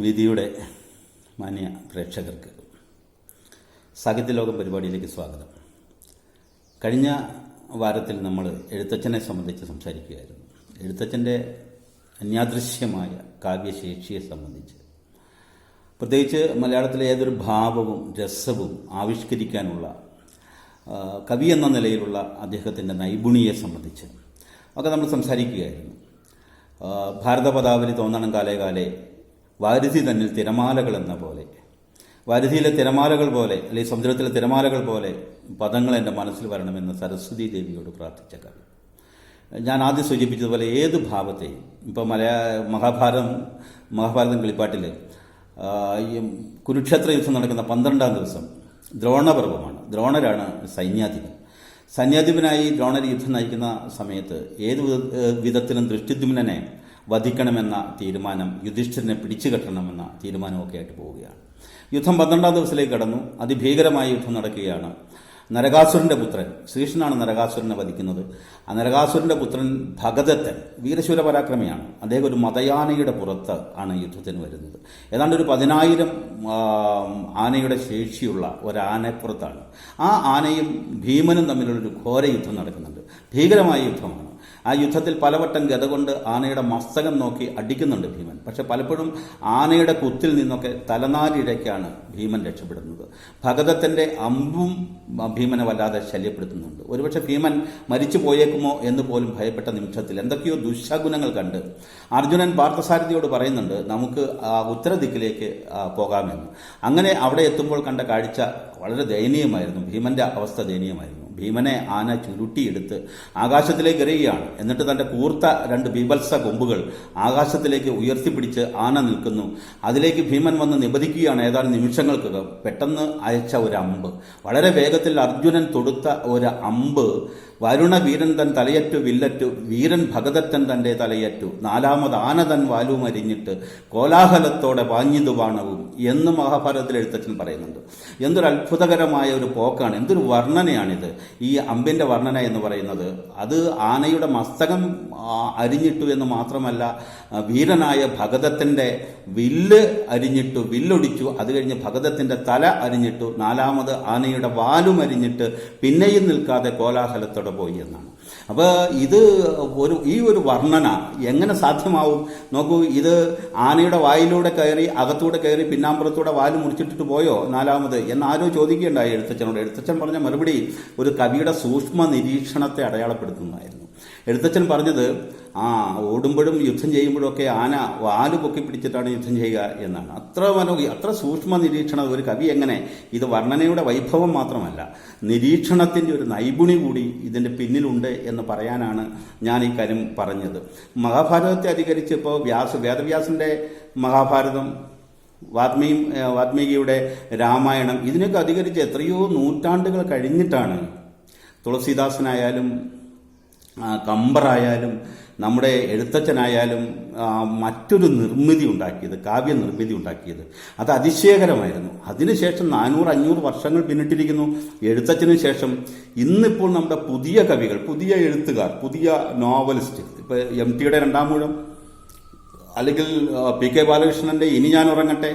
വിധിയുടെ മാന്യ പ്രേക്ഷകർക്ക് സാഹിത്യലോകം പരിപാടിയിലേക്ക് സ്വാഗതം. കഴിഞ്ഞ വാരത്തിൽ നമ്മൾ എഴുത്തച്ഛനെ സംബന്ധിച്ച് സംസാരിക്കുകയായിരുന്നു. എഴുത്തച്ഛന്റെ അന്യാദൃശ്യമായ കാവ്യശേഷിയെ സംബന്ധിച്ച്. പ്രത്യേകിച്ച് മലയാളത്തിലെ ഏതൊരു ഭാവവും രസവും ആവിഷ്കരിക്കാനുള്ള കവി എന്ന നിലയിലുള്ള അദ്ദേഹത്തിന്റെ നൈപുണിയെ സംബന്ധിച്ച് ഒക്കെ നമ്മൾ സംസാരിക്കുകയായിരുന്നു. ഭാരതപദാവലി തോന്നണം കാലേ കാലേ വാരുധി തന്നിൽ തിരമാലകൾ എന്ന പോലെ. വാരുതിയിലെ തിരമാലകൾ പോലെ അല്ലെങ്കിൽ സമുദ്രത്തിലെ തിരമാലകൾ പോലെ പദങ്ങൾ എന്റെ മനസ്സിൽ വരണമെന്ന് സരസ്വതി ദേവിയോട് പ്രാർത്ഥിച്ച കവി. ഞാൻ ആദ്യം സൂചിപ്പിച്ചതുപോലെ ഏത് ഭാവത്തെയും ഇപ്പോൾ മലയാ മഹാഭാരതം മഹാഭാരതം കളിപ്പാട്ടിൽ ഈ കുരുക്ഷേത്ര യുദ്ധം നടക്കുന്ന പന്ത്രണ്ടാം ദിവസം ദ്രോണപർവമാണ്. ദ്രോണരാണ് സൈന്യാധിപൻ. സൈന്യാധിപനായി ദ്രോണർ യുദ്ധം നയിക്കുന്ന സമയത്ത് ഏത് വിധത്തിലും ദൃഷ്ടിദ്യുമ്നനെ വധിക്കണമെന്ന തീരുമാനം യുധിഷ്ഠിരനെ പിടിച്ചു കെട്ടണമെന്ന തീരുമാനമൊക്കെ ആയിട്ട് പോവുകയാണ്. യുദ്ധം പന്ത്രണ്ടാം ദിവസത്തിലേക്ക് കടന്നു. അതിഭീകരമായ യുദ്ധം നടക്കുകയാണ്. നരകാസുരന്റെ പുത്രൻ ശ്രീകൃഷ്ണനാണ് നരകാസുരനെ വധിക്കുന്നത്. ആ നരകാസുരന്റെ പുത്രൻ ഭഗതത്തൻ വീരശൂര പരാക്രമിയാണ്. അദ്ദേഹം ഒരു മതയാനയുടെ പുറത്ത് ആണ് യുദ്ധത്തിന് വരുന്നത്. ഏതാണ്ട് ഒരു പതിനായിരം ആനയുടെ ശേഷിയുള്ള ഒരു ആനപ്പുറത്താണ് ആ ആനയും ഭീമനും തമ്മിലുള്ളൊരു ഘോര യുദ്ധം നടക്കുന്നുണ്ട്. ഭീകരമായ യുദ്ധമാണ്. ആ യുദ്ധത്തിൽ പലവട്ടം ഗത കൊണ്ട് ആനയുടെ മസ്തകം നോക്കി അടിക്കുന്നുണ്ട് ഭീമൻ. പക്ഷെ പലപ്പോഴും ആനയുടെ കുത്തിൽ നിന്നൊക്കെ തലനാരിഴയ്ക്കാണ് ഭീമൻ രക്ഷപ്പെടുന്നത്. ഭഗതത്തിന്റെ അമ്പും ഭീമനെ വല്ലാതെ ശല്യപ്പെടുത്തുന്നുണ്ട്. ഒരുപക്ഷെ ഭീമൻ മരിച്ചു പോയേക്കുമോ എന്ന് പോലും ഭയപ്പെട്ട നിമിഷത്തിൽ എന്തൊക്കെയോ ദുശകുനങ്ങൾ കണ്ട് അർജുനൻ പാർത്ഥസാരഥിയോട് പറയുന്നുണ്ട് നമുക്ക് ഉത്തരദിക്കിലേക്ക് പോകാമെന്ന്. അങ്ങനെ അവിടെ എത്തുമ്പോൾ കണ്ട കാഴ്ച വളരെ ദയനീയമായിരുന്നു. ഭീമന്റെ അവസ്ഥ ദയനീയമായിരുന്നു. ഭീമനെ ആന ചുരുട്ടിയെടുത്ത് ആകാശത്തിലേക്ക് എറിയുകയാണ്. എന്നിട്ട് തന്റെ കൂർത്ത രണ്ട് ബീഭത്സ കൊമ്പുകൾ ആകാശത്തിലേക്ക് ഉയർത്തിപ്പിടിച്ച് ആന നിൽക്കുന്നു. അതിലേക്ക് ഭീമൻ വന്ന് നിബദിക്കുകയാണ് ഏതാനും നിമിഷങ്ങൾക്കകം. പെട്ടെന്ന് അയച്ച ഒരു അമ്പ്. വളരെ വേഗത്തിൽ അർജുനൻ തൊടുത്ത ഒരു അമ്പ് വരുണ വീരൻ തൻ തലയറ്റു വില്ലറ്റു വീരൻ ഭഗതത്തൻ തന്റെ തലയറ്റു. നാലാമത് ആന തൻ വാലും കോലാഹലത്തോടെ പാഞ്ഞിതു വാണവും എന്ന് മഹാഭാരതത്തിൽ എഴുത്തച്ഛൻ പറയുന്നുണ്ട്. എന്തൊരു അത്ഭുതകരമായ ഒരു പോക്കാണ് എന്തൊരു വർണനയാണിത്. ഈ അമ്പിന്റെ വർണന എന്ന് പറയുന്നത് അത് ആനയുടെ മസ്തകം അരിഞ്ഞിട്ടു എന്ന് മാത്രമല്ല വീരനായ ഭഗതത്തിന്റെ വില്ല് അരിഞ്ഞിട്ടു വില്ലൊടിച്ചു. അത് കഴിഞ്ഞ് ഭഗതത്തിന്റെ തല അരിഞ്ഞിട്ടു. നാലാമത് ആനയുടെ വാലും അരിഞ്ഞിട്ട് പിന്നെയും നിൽക്കാതെ കോലാഹലത്തോടെ പോയി എന്നാണ്. അപ്പോൾ ഇത് ഒരു ഈ ഒരു വർണന എങ്ങനെ സാധ്യമാവും? നോക്കൂ ഇത് ആനയുടെ വായിലൂടെ കയറി അകത്തൂടെ കയറി പിന്നാമ്പുറത്തൂടെ വാൽ മുറിച്ചിട്ടിട്ട് പോയോ? നാലാമത് എന്ന് ആരോ ചോദിക്കുകയുണ്ടായി എഴുത്തച്ഛനോട്. എഴുത്തച്ഛൻ പറഞ്ഞ മറുപടി ഒരു കവിയുടെ സൂക്ഷ്മ നിരീക്ഷണത്തെ അടയാളപ്പെടുത്തുന്നതായിരുന്നു. എഴുത്തച്ഛൻ പറഞ്ഞത് ആ ഓടുമ്പോഴും യുദ്ധം ചെയ്യുമ്പോഴും ഒക്കെ ആന വാൽ പൊക്കി പിടിച്ചിട്ടാണ് യുദ്ധം ചെയ്യുക എന്നാണ്. അത്ര മനോ അത്ര സൂക്ഷ്മ നിരീക്ഷണം ഒരു കവി എങ്ങനെ ഇത് വർണനയുടെ വൈഭവം മാത്രമല്ല നിരീക്ഷണത്തിന്റെ ഒരു നൈപുണി കൂടി ഇതിന്റെ പിന്നിലുണ്ട് എന്ന് പറയാനാണ് ഞാൻ ഈ കാര്യം പറഞ്ഞത്. മഹാഭാരതത്തെ അധികരിച്ച് ഇപ്പോൾ വ്യാസ വേദവ്യാസന്റെ മഹാഭാരതം വാത്മീ വാത്മീകിയുടെ രാമായണം ഇതിനൊക്കെ അധികരിച്ച് എത്രയോ നൂറ്റാണ്ടുകൾ കഴിഞ്ഞിട്ടാണ് തുളസീദാസനായാലും കമ്പറായാലും നമ്മുടെ എഴുത്തച്ഛനായാലും മറ്റൊരു നിർമ്മിതി ഉണ്ടാക്കിയത് കാവ്യ നിർമ്മിതി ഉണ്ടാക്കിയത്. അത് അതിശയകരമായിരുന്നു. അതിനുശേഷം നാനൂറ് അഞ്ഞൂറ് വർഷങ്ങൾ പിന്നിട്ടിരിക്കുന്നു. എഴുത്തച്ഛന് ശേഷം ഇന്നിപ്പോൾ നമ്മുടെ പുതിയ കവികൾ പുതിയ എഴുത്തുകാർ പുതിയ നോവലിസ്റ്റ് ഇപ്പോൾ എം ടിയുടെ രണ്ടാം മൂഴം അല്ലെങ്കിൽ പി കെ ബാലകൃഷ്ണന്റെ ഇനി ഞാൻ ഉറങ്ങട്ടെ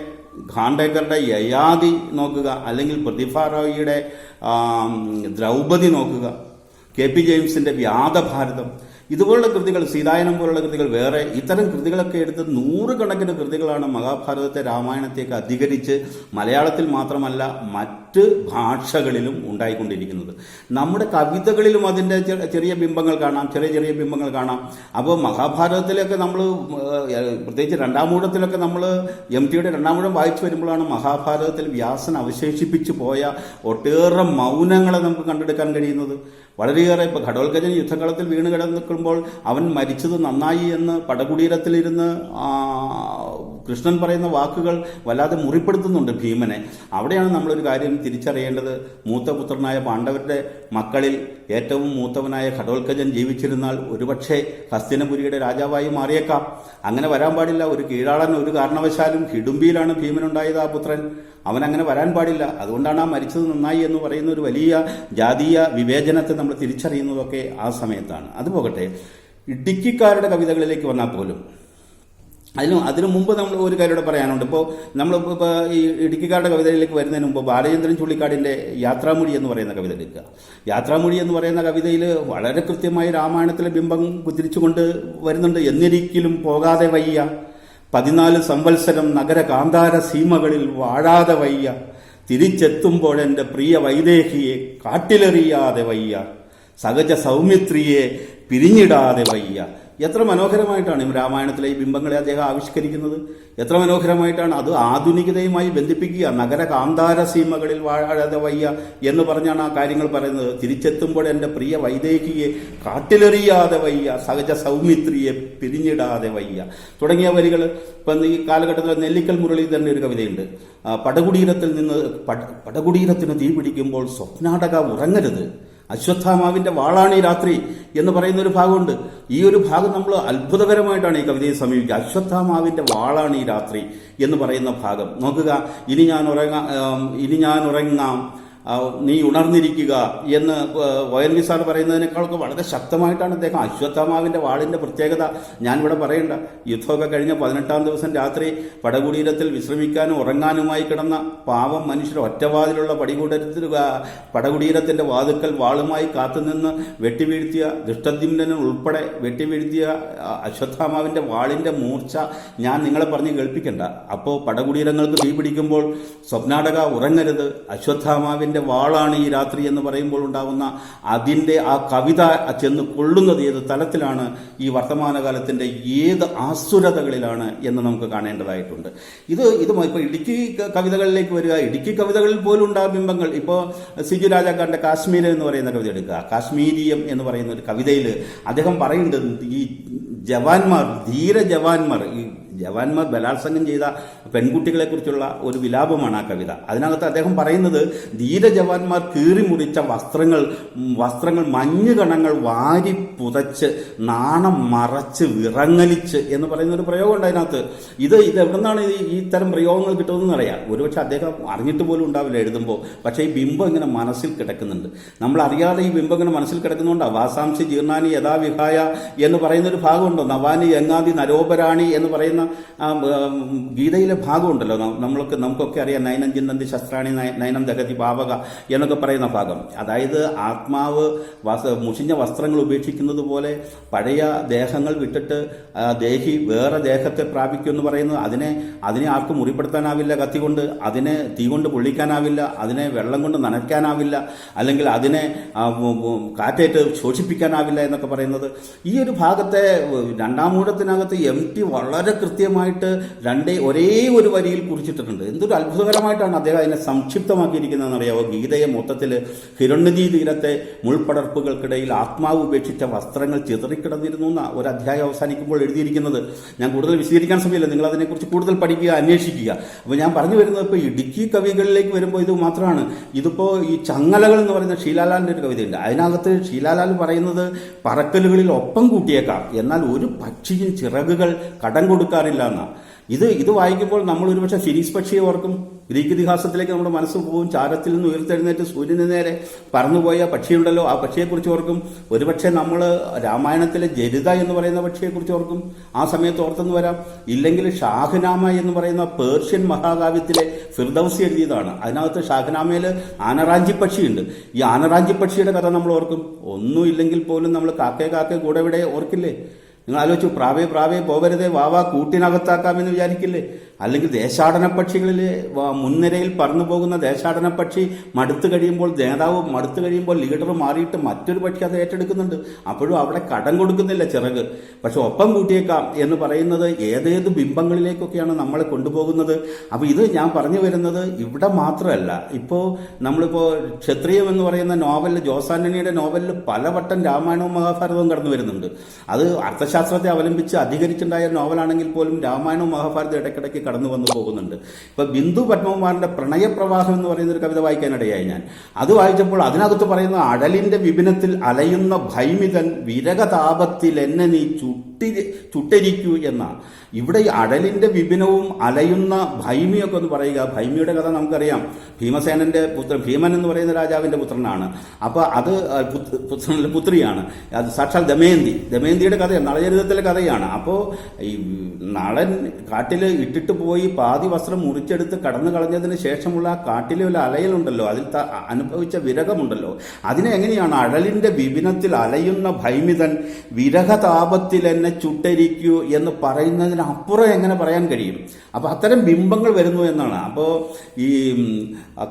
ഖാണ്ടേക്കറുടെ യയാതി നോക്കുക അല്ലെങ്കിൽ പ്രതിഭ റോയിയുടെ ആ, ദ്രൗപദി നോക്കുക കെ പി ജെയിംസിന്റെ വ്യാധഭാരതം ഇതുപോലുള്ള കൃതികൾ സീതായനം പോലുള്ള കൃതികൾ വേറെ ഇത്തരം കൃതികളൊക്കെ എടുത്ത് നൂറുകണക്കിന് കൃതികളാണ് മഹാഭാരതത്തെ രാമായണത്തെയൊക്കെ അധികരിച്ച് മലയാളത്തിൽ മാത്രമല്ല മറ്റ് ഭാഷകളിലും ഉണ്ടായിക്കൊണ്ടിരിക്കുന്നത്. നമ്മുടെ കവിതകളിലും അതിന്റെ ചെറിയ ബിംബങ്ങൾ കാണാം ചെറിയ ചെറിയ ബിംബങ്ങൾ കാണാം. അപ്പോൾ മഹാഭാരതത്തിലൊക്കെ നമ്മൾ പ്രത്യേകിച്ച് രണ്ടാമൂഴത്തിലൊക്കെ നമ്മൾ എം ടിയുടെ രണ്ടാമൂഴം വായിച്ചു വരുമ്പോഴാണ് മഹാഭാരതത്തിൽ വ്യാസൻ അവശേഷിപ്പിച്ചു പോയ ഒട്ടേറെ മൗനങ്ങളെ നമുക്ക് കണ്ടെടുക്കാൻ കഴിയുന്നത്. വളരെയേറെ ഇപ്പോൾ ഘടോൽഗജൻ യുദ്ധകളത്തിൽ വീണ് കിടന്നിക്കുമ്പോൾ അവൻ മരിച്ചത് നന്നായി എന്ന് പടകുടീരത്തിലിരുന്ന് കൃഷ്ണൻ പറയുന്ന വാക്കുകൾ വല്ലാതെ മുറിപ്പെടുത്തുന്നുണ്ട് ഭീമനെ. അവിടെയാണ് നമ്മളൊരു കാര്യം തിരിച്ചറിയേണ്ടത് മൂത്തപുത്രനായ പാണ്ഡവരുടെ മക്കളിൽ ഏറ്റവും മൂത്തവനായ ഘടോത്കജൻ ജീവിച്ചിരുന്നാൽ ഒരുപക്ഷെ ഹസ്തിനപുരിയുടെ രാജാവായി മാറിയേക്കാം. അങ്ങനെ വരാൻ പാടില്ല. ഒരു കീഴാളൻ ഒരു കാരണവശാലും ഹിഡുംബിയിലാണ് ഭീമനുണ്ടായത് ആ പുത്രൻ. അവൻ അങ്ങനെ വരാൻ പാടില്ല. അതുകൊണ്ടാണ് ആ മരിച്ചത് നന്നായി എന്ന് പറയുന്ന ഒരു വലിയ ജാതീയ വിവേചനത്തെ നമ്മൾ തിരിച്ചറിയുന്നതൊക്കെ ആ സമയത്താണ്. അതുപോകട്ടെ ഇടുക്കിക്കാരുടെ കവിതകളിലേക്ക് വന്നാൽ പോലും അതിന് അതിനു മുമ്പ് നമ്മൾ ഒരു കാര്യം കൂടെ പറയാനുണ്ട്. ഇപ്പോൾ നമ്മൾ ഇപ്പോൾ ഈ ഇടുക്കിക്കാരുടെ കവിതയിലേക്ക് വരുന്നതിന് മുമ്പ് ബാലചന്ദ്രൻ ചുള്ളിക്കാടിന്റെ യാത്രാമൊഴി എന്ന് പറയുന്ന കവിത എടുക്കുക യാത്രാമൊഴി എന്ന് പറയുന്ന കവിതയിൽ വളരെ കൃത്യമായി രാമായണത്തിലെ ബിംബം കുതിരിച്ചുകൊണ്ട് വരുന്നുണ്ട്. എന്നിരിക്കലും പോകാതെ വയ്യ. പതിനാല് സംവത്സരം നഗര കാന്താര സീമകളിൽ വാഴാതെ വയ്യ. തിരിച്ചെത്തുമ്പോഴെന്റെ പ്രിയ വൈദേഹിയെ കാട്ടിലെറിയാതെ വയ്യ. സഹജ സൗമിത്രിയെ പിരിഞ്ഞിടാതെ വയ്യ. എത്ര മനോഹരമായിട്ടാണ് രാമായണത്തിലെ ഈ ബിംബങ്ങളെ അദ്ദേഹം ആവിഷ്കരിക്കുന്നത്? എത്ര മനോഹരമായിട്ടാണ് അത് ആധുനികതയുമായി ബന്ധിപ്പിക്കുക? നഗര കാന്താര സീമകളിൽ വാഴാതെ വയ്യ എന്ന് പറഞ്ഞാണ് ആ കാര്യങ്ങൾ പറയുന്നത്. തിരിച്ചെത്തുമ്പോൾ എന്റെ പ്രിയ വൈദേഹിയെ കാട്ടിലെറിയാതെ വയ്യ സഹജ സൗമിത്രിയെ പിരിഞ്ഞിടാതെ വയ്യ. തുടങ്ങിയ വരികൾ ഇപ്പം ഈ കാലഘട്ടത്തിൽ നെല്ലിക്കൽ മുരളീധരന്റെ ഒരു കവിതയുണ്ട്. പടകുടീരത്തിൽ നിന്ന് പട- പടകുടീരത്തിന് തീ പിടിക്കുമ്പോൾ സ്വപ്നാടക ഉറങ്ങരുത്. അശ്വത്ഥാമാവിന്റെ വാളാണ് ഈ രാത്രി എന്ന് പറയുന്ന ഒരു ഭാഗമുണ്ട്. ഈ ഒരു ഭാഗം നമ്മൾ അത്ഭുതകരമായിട്ടാണ് ഈ കവിതയെ സമീപിക്കുക. അശ്വത്ഥാമാവിന്റെ വാളാണ് ഈ രാത്രി എന്ന് പറയുന്ന ഭാഗം. നോക്കുക ഇനി ഞാൻ ഉറങ്ങാം ഇനി ഞാൻ ഉറങ്ങാം. നീ ഉണർന്നിരിക്കുക എന്ന് ഒ എൻ വി സാർ പറയുന്നതിനേക്കാളൊക്കെ വളരെ ശക്തമായിട്ടാണ് അദ്ദേഹം അശ്വത്ഥാമാവിന്റെ വാളിന്റെ പ്രത്യേകത. ഞാനിവിടെ പറയണ്ട. യുദ്ധമൊക്കെ കഴിഞ്ഞ പതിനെട്ടാം ദിവസം രാത്രി പടകുടീരത്തിൽ വിശ്രമിക്കാനും ഉറങ്ങാനുമായി കിടന്ന പാവം മനുഷ്യർ ഒറ്റവാതിലുള്ള പടികൂടത്തിൽ പടകുടീരത്തിന്റെ വാതുക്കൽ വാളുമായി കാത്തുനിന്ന് വെട്ടിവീഴ്ത്തിയ ദുഷ്ടദ്യുമ്നൻ ഉൾപ്പെടെ വെട്ടിവീഴ്ത്തിയ അശ്വത്ഥാമാവിന്റെ വാളിന്റെ മൂർച്ച ഞാൻ നിങ്ങളെ പറഞ്ഞ് കേൾപ്പിക്കണ്ട. അപ്പോൾ പടകുടീരങ്ങൾക്ക് തീ പിടിക്കുമ്പോൾ സ്വപ്നാടക ഉറങ്ങരുത്. അശ്വത്ഥാമാവിന്റെ വാളാണ് ഈ രാത്രി എന്ന് പറയുമ്പോൾ ഉണ്ടാകുന്ന അതിന്റെ ആ കവിത ചെന്ന് കൊള്ളുന്നത് ഏത് തലത്തിലാണ് ഈ വർത്തമാനകാലത്തിന്റെ ഏത് ആസുരതകളിലാണ് എന്ന് നമുക്ക് കാണേണ്ടതായിട്ടുണ്ട്. ഇത് ഇത് ഇപ്പോൾ ഇടുക്കി കവിതകളിലേക്ക് വരിക. ഇടുക്കി കവിതകളിൽ പോലും ഉണ്ടാകും ബിംബങ്ങൾ. ഇപ്പോൾ സിജു രാജാക്കാരന്റെ കാശ്മീർ എന്ന് പറയുന്ന കവിത എടുക്കുക. കാശ്മീരിയം എന്ന് പറയുന്ന ഒരു കവിതയിൽ അദ്ദേഹം പറയുന്നത് ഈ ജവാന്മാർ ധീര ജവാന്മാർ ഈ ജവാന്മാർ ബലാത്സംഗം ചെയ്ത പെൺകുട്ടികളെക്കുറിച്ചുള്ള ഒരു വിലാപമാണ് ആ കവിത. അതിനകത്ത് അദ്ദേഹം പറയുന്നത് ധീര ജവാന്മാർ കീറി മുറിച്ച വസ്ത്രങ്ങൾ വസ്ത്രങ്ങൾ മഞ്ഞ് കണങ്ങൾ വാരി പുതച്ച് നാണം മറച്ച് വിറങ്ങലിച്ച് എന്ന് പറയുന്ന ഒരു പ്രയോഗം ഉണ്ട് അതിനകത്ത്. ഇത് ഇത് എവിടെ നിന്നാണ് ഈ തരം പ്രയോഗങ്ങൾ കിട്ടുന്നതെന്ന് അറിയാം. ഒരുപക്ഷെ അദ്ദേഹം അറിഞ്ഞിട്ട് പോലും ഉണ്ടാവില്ല എഴുതുമ്പോൾ. പക്ഷേ ഈ ബിംബം ഇങ്ങനെ മനസ്സിൽ കിടക്കുന്നുണ്ട്. നമ്മൾ അറിയാതെ ഈ ബിംബം ഇങ്ങനെ മനസ്സിൽ കിടക്കുന്നുണ്ട് വാസാംശി ജീർണാനി യഥാവിഹായ എന്ന് പറയുന്ന ഒരു ഭാഗമുണ്ടോ? നവാനി യങ്ങാതി നരോപരാണി എന്ന് പറയുന്ന ആ, ഗീതയിലെ ഭാഗമുണ്ടല്ലോ. നമ്മൾക്ക് നമുക്കൊക്കെ അറിയാം നയനം ചിന്തന്തി ശസ്ത്രാണി നയനം ദഹതി പാവക എന്നൊക്കെ പറയുന്ന ഭാഗം. അതായത് ആത്മാവ് മുഷിഞ്ഞ വസ്ത്രങ്ങൾ ഉപേക്ഷിക്കുന്നത് പോലെ പഴയ ദേഹങ്ങൾ വിട്ടിട്ട് ദേഹി വേറെ ദേഹത്തെ പ്രാപിക്കും എന്ന് പറയുന്നത് അതിനെ അതിനെ ആർക്കും മുറിപ്പെടുത്താനാവില്ല കത്തി കൊണ്ട് അതിനെ തീ കൊണ്ട് പൊള്ളിക്കാനാവില്ല അതിനെ വെള്ളം കൊണ്ട് നനയ്ക്കാനാവില്ല അല്ലെങ്കിൽ അതിനെ കാറ്റേറ്റ് ശോഷിപ്പിക്കാനാവില്ല എന്നൊക്കെ പറയുന്നത്. ഈ ഒരു ഭാഗത്തെ ഉം, രണ്ടാം മൂഴത്തിനകത്ത് എം ടി വളരെ കൃത്യമായിട്ട് രണ്ടേ ഒരേ ഒരു വരിയിൽ കുറിച്ചിട്ടിട്ടുണ്ട്. എന്തൊരു അത്ഭുതകരമായിട്ടാണ് അദ്ദേഹം അതിനെ സംക്ഷിപ്തമാക്കിയിരിക്കുന്നത് എന്നറിയാവോ ഗീതയെ മൊത്തത്തിൽ ഹിരണ്യജി തീരത്തെ മുൾപ്പടർപ്പുകൾക്കിടയിൽ ആത്മാവ് ഉപേക്ഷിച്ച വസ്ത്രങ്ങൾ ചിതറിക്കിടന്നിരുന്നു എന്ന ഒരു അധ്യായം അവസാനിക്കുമ്പോൾ എഴുതിയിരിക്കുന്നത്. ഞാൻ കൂടുതൽ വിശദീകരിക്കാൻ സമയമില്ല. നിങ്ങൾ അതിനെക്കുറിച്ച് കൂടുതൽ പഠിക്കുക അന്വേഷിക്കുക. അപ്പോൾ ഞാൻ പറഞ്ഞു വരുന്നത് ഇപ്പോൾ ഇടുക്കി കവികളിലേക്ക് വരുമ്പോൾ ഇത് മാത്രമാണ്. ഇതിപ്പോൾ ഈ ചങ്ങലകൾ എന്ന് പറയുന്ന ഷീലാലാലിന്റെ ഒരു കവിതയുണ്ട്. അതിനകത്ത് ഷീലാലാൽ പറയുന്നത് പറക്കലുകളിൽ ഒപ്പം കൂട്ടിയേക്കാം. എന്നാൽ ഒരു പക്ഷിയും ചിറകുകൾ കടം കൊടുക്കാറില്ല എന്നാ. ഇത് ഇത് വായിക്കുമ്പോൾ നമ്മൾ ഒരുപക്ഷെ ഫിനിക്സ് പക്ഷിയെ ഓർക്കും. ഗ്രീക്ക് ഇതിഹാസത്തിലേക്ക് നമ്മുടെ മനസ്സ് പോകും. ചാരത്തിൽ നിന്ന് ഉയർത്തെഴുന്നേറ്റ് സൂര്യന് നേരെ പറന്നുപോയ പക്ഷിയുണ്ടല്ലോ. ആ പക്ഷിയെക്കുറിച്ച് ഓർക്കും. ഒരുപക്ഷെ നമ്മൾ രാമായണത്തിലെ ജരിത എന്ന് പറയുന്ന പക്ഷിയെക്കുറിച്ച് ഓർക്കും. ആ സമയത്ത് ഓർത്തെന്ന് വരാം. ഇല്ലെങ്കിൽ ഷാഹ്നാമ എന്ന് പറയുന്ന പേർഷ്യൻ മഹാകാവ്യത്തിലെ ഫിർദൌസി എഴുതിയതാണ്. അതിനകത്ത് ഷാഹ്നാമയിൽ ആനറാഞ്ചി പക്ഷിയുണ്ട്. ഈ ആനറാഞ്ചി പക്ഷിയുടെ കഥ നമ്മൾ ഓർക്കും. ഒന്നും ഇല്ലെങ്കിൽ പോലും നമ്മൾ കാക്കേ കാക്കേ കൂടെ ഇവിടെ ഓർക്കില്ലേ? നിങ്ങൾ ആലോചിച്ചു പ്രാവേ പ്രാവേ പോവരുതേ വാവാ കൂട്ടിനകത്താക്കാമെന്ന് വിചാരിക്കില്ലേ? അല്ലെങ്കിൽ ദേശാടന പക്ഷികളിൽ മുൻനിരയിൽ പറന്നു പോകുന്ന ദേശാടന പക്ഷി മടുത്തു കഴിയുമ്പോൾ നേതാവ് മടുത്തു കഴിയുമ്പോൾ ലീഡർ മാറിയിട്ട് മറ്റൊരു പക്ഷി അത് ഏറ്റെടുക്കുന്നുണ്ട്. അപ്പോഴും അവിടെ കടം കൊടുക്കുന്നില്ല ചിറക്. പക്ഷെ ഒപ്പം കൂട്ടിയേക്കാം എന്ന് പറയുന്നത് ഏതേത് ബിംബങ്ങളിലേക്കൊക്കെയാണ് നമ്മളെ കൊണ്ടുപോകുന്നത്. അപ്പോൾ ഇത് ഞാൻ പറഞ്ഞു വരുന്നത് ഇവിടെ മാത്രമല്ല. ഇപ്പോൾ നമ്മളിപ്പോൾ ക്ഷത്രിയം എന്ന് പറയുന്ന നോവലിൽ ജോസാന്റണിയുടെ നോവലിൽ പലവട്ടം രാമായണവും മഹാഭാരതവും കടന്നു വരുന്നുണ്ട്. അത് അർത്ഥശാസ്ത്രത്തെ അവലംബിച്ച് അധികരിച്ചുണ്ടായ നോവലാണെങ്കിൽ പോലും രാമായണവും മഹാഭാരതവും ഇടയ്ക്കിടയ്ക്ക് കടന്നു വന്നു പോകുന്നുണ്ട്. ഇപ്പൊ ബിന്ദു പത്മകുമാറിന്റെ പ്രണയപ്രവാഹം എന്ന് പറയുന്ന ഒരു കവിത വായിക്കാനിടയായി ഞാൻ. അത് വായിച്ചപ്പോൾ അതിനകത്ത് പറയുന്ന അടലിന്റെ വിപിനത്തിൽ അലയുന്ന ഭൈമിതൻ വിരകതാപത്തിൽ എന്നെ നീ ചുട്ടി ചുട്ടരിക്കൂ എന്നാണ് ഇവിടെ അടലിന്റെ വിപിനവും അലയുന്ന ഭൈമിയൊക്കെ ഒന്ന് പറയുക. ഭൈമിയുടെ കഥ നമുക്കറിയാം. ഭീമസേനന്റെ പുത്രൻ ഭീമൻ എന്ന് പറയുന്ന രാജാവിന്റെ പുത്രനാണ്. അപ്പൊ അത് പുത്ര- പുത്രനല്ല, പുത്രിയാണ്. അത് സാക്ഷാൽ ദമയന്തി. ദമയന്തിയുടെ കഥയാണ് നളചരിതത്തിലെ കഥയാണ്. അപ്പോൾ ഈ നളൻ കാട്ടിൽ ഇട്ടിട്ട് പോയി പാതി വസ്ത്രം മുറിച്ചെടുത്ത് കടന്നു കളഞ്ഞതിന് ശേഷമുള്ള കാട്ടിലെ ഒരു അലയലുണ്ടല്ലോ. അതിൽ അനുഭവിച്ച വിരകമുണ്ടല്ലോ അതിനെ എങ്ങനെയാണ് അടലിന്റെ വിപിനത്തിൽ അലയുന്ന ഭൈമിതൻ വിരഹതാപത്തിൽ ചുട്ടരിക്കൂ എന്ന് പറയുന്നതിനപ്പുറം എങ്ങനെ പറയാൻ കഴിയും? അപ്പോൾ അത്തരം ബിംബങ്ങൾ വരുന്നു എന്നാണ്. അപ്പോൾ ഈ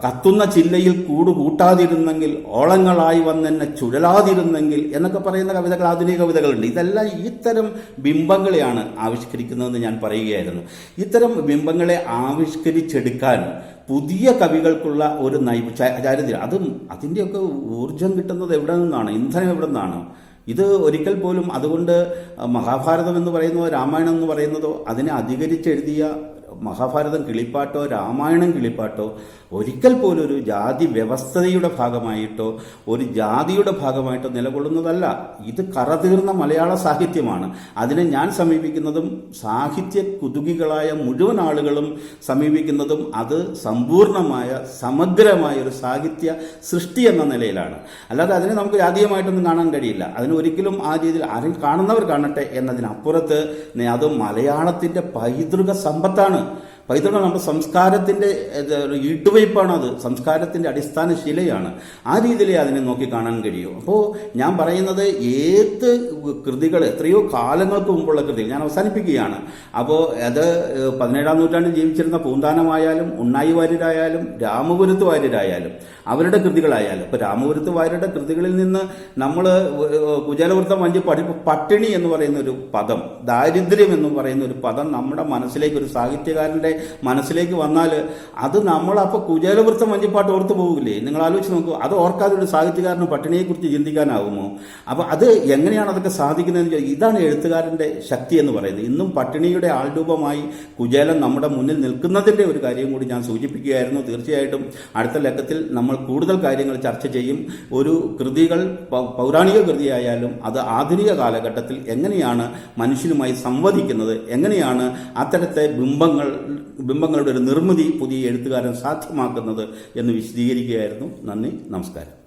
കത്തുന്ന ചില്ലയിൽ കൂട് കൂട്ടാതിരുന്നെങ്കിൽ ഓളങ്ങളായി വന്നെന്നെ ചുഴലാതിരുന്നെങ്കിൽ എന്നൊക്കെ പറയുന്ന കവിതകൾ ആധുനിക കവിതകളുണ്ട്. ഇതെല്ലാം ഇത്തരം ബിംബങ്ങളെയാണ് ആവിഷ്കരിക്കുന്നതെന്ന് ഞാൻ പറയുകയായിരുന്നു. ഇത്തരം ബിംബങ്ങളെ ആവിഷ്കരിച്ചെടുക്കാൻ പുതിയ കവികൾക്കുള്ള ഒരു നൈ ചാരിത്രം അതും അതിന്റെയൊക്കെ ഊർജം കിട്ടുന്നത് എവിടെ നിന്നാണ്? ഇന്ധനം എവിടെ നിന്നാണ്? ഇത് ഒരിക്കൽ പോലും അതുകൊണ്ട് മഹാഭാരതം എന്ന് പറയുന്നതോ രാമായണം എന്ന് പറയുന്നതോ അതിനെ അധികരിച്ചെഴുതിയ മഹാഭാരതം കിളിപ്പാട്ടോ രാമായണം കിളിപ്പാട്ടോ ഒരിക്കൽ പോലും ഒരു ജാതി വ്യവസ്ഥതയുടെ ഭാഗമായിട്ടോ ഒരു ജാതിയുടെ ഭാഗമായിട്ടോ നിലകൊള്ളുന്നതല്ല. ഇത് കറതീർന്ന മലയാള സാഹിത്യമാണ്. അതിനെ ഞാൻ സമീപിക്കുന്നതും സാഹിത്യ കുതുകികളായ മുഴുവൻ ആളുകളും സമീപിക്കുന്നതും അത് സമ്പൂർണമായ സമഗ്രമായ ഒരു സാഹിത്യ സൃഷ്ടി എന്ന നിലയിലാണ്. അല്ലാതെ അതിനെ നമുക്ക് ജാതീയമായിട്ടൊന്നും കാണാൻ കഴിയില്ല. അതിന് ഒരിക്കലും ആ രീതിയിൽ ആരും കാണുന്നവർ കാണട്ടെ എന്നതിനപ്പുറത്ത് അത് മലയാളത്തിന്റെ പൈതൃക സമ്പത്താണ്. പൈതൃകം നമ്മുടെ സംസ്കാരത്തിന്റെ ഇട്ടുവയ്പ്പാണത്. സംസ്കാരത്തിന്റെ അടിസ്ഥാന ശിലയാണ്. ആ രീതിയിലേ അതിനെ നോക്കി കാണാൻ കഴിയൂ. അപ്പോൾ ഞാൻ പറയുന്നത് ഏത് കൃതികൾ എത്രയോ കാലങ്ങൾക്ക് മുമ്പുള്ള കൃതികൾ. ഞാൻ അവസാനിപ്പിക്കുകയാണ്. അപ്പോൾ അത് പതിനേഴാം നൂറ്റാണ്ടിൽ ജീവിച്ചിരുന്ന പൂന്താനമായാലും ഉണ്ണായി വാര്യരായാലും രാമപുരത്ത് വാര്യരായാലും അവരുടെ കൃതികളായാലും. ഇപ്പൊ രാമപുരത്ത് വാര്യരുടെ കൃതികളിൽ നിന്ന് നമ്മൾ കുചേലവൃത്തം വഞ്ചി പഠി പട്ടിണി എന്ന് പറയുന്ന ഒരു പദം ദാരിദ്ര്യം എന്ന് പറയുന്ന ഒരു പദം നമ്മുടെ മനസ്സിലേക്ക് ഒരു സാഹിത്യകാരന്റെ മനസ്സിലേക്ക് വന്നാൽ അത് നമ്മൾ അപ്പോൾ കുചേലവൃത്തം വഞ്ചിപ്പാട്ട് ഓർത്ത് പോകില്ലേ നിങ്ങൾ ആലോചിച്ച് നോക്കൂ അത് ഓർക്കാതെ ഒരു സാഹിത്യകാരന് പട്ടിണിയെക്കുറിച്ച് ചിന്തിക്കാനാവുമോ? അപ്പോൾ അത് എങ്ങനെയാണ് അതൊക്കെ സാധിക്കുന്നതെന്ന് ചോദിച്ചാൽ ഇതാണ് എഴുത്തുകാരന്റെ ശക്തി എന്ന് പറയുന്നത്. ഇന്നും പട്ടിണിയുടെ ആൾരൂപമായി കുജാലം നമ്മുടെ മുന്നിൽ നിൽക്കുന്നതിന്റെ ഒരു കാര്യം കൂടി ഞാൻ സൂചിപ്പിക്കുകയായിരുന്നു. തീർച്ചയായിട്ടും അടുത്ത ലക്കത്തിൽ നമ്മൾ കൂടുതൽ കാര്യങ്ങൾ ചർച്ച ചെയ്യും. ഒരു കൃതികൾ പൗരാണിക കൃതിയായാലും അത് ആധുനിക കാലഘട്ടത്തിൽ എങ്ങനെയാണ് മനുഷ്യനുമായി സംവദിക്കുന്നത്? എങ്ങനെയാണ് അത്തരത്തെ ബിംബങ്ങൾ ബിംബങ്ങളുടെ ഒരു നിർമ്മിതി പുതിയ എഴുത്തുകാരൻ സാധ്യമാക്കുന്നത് എന്ന് വിശദീകരിക്കുകയായിരുന്നു. നന്ദി നമസ്കാരം.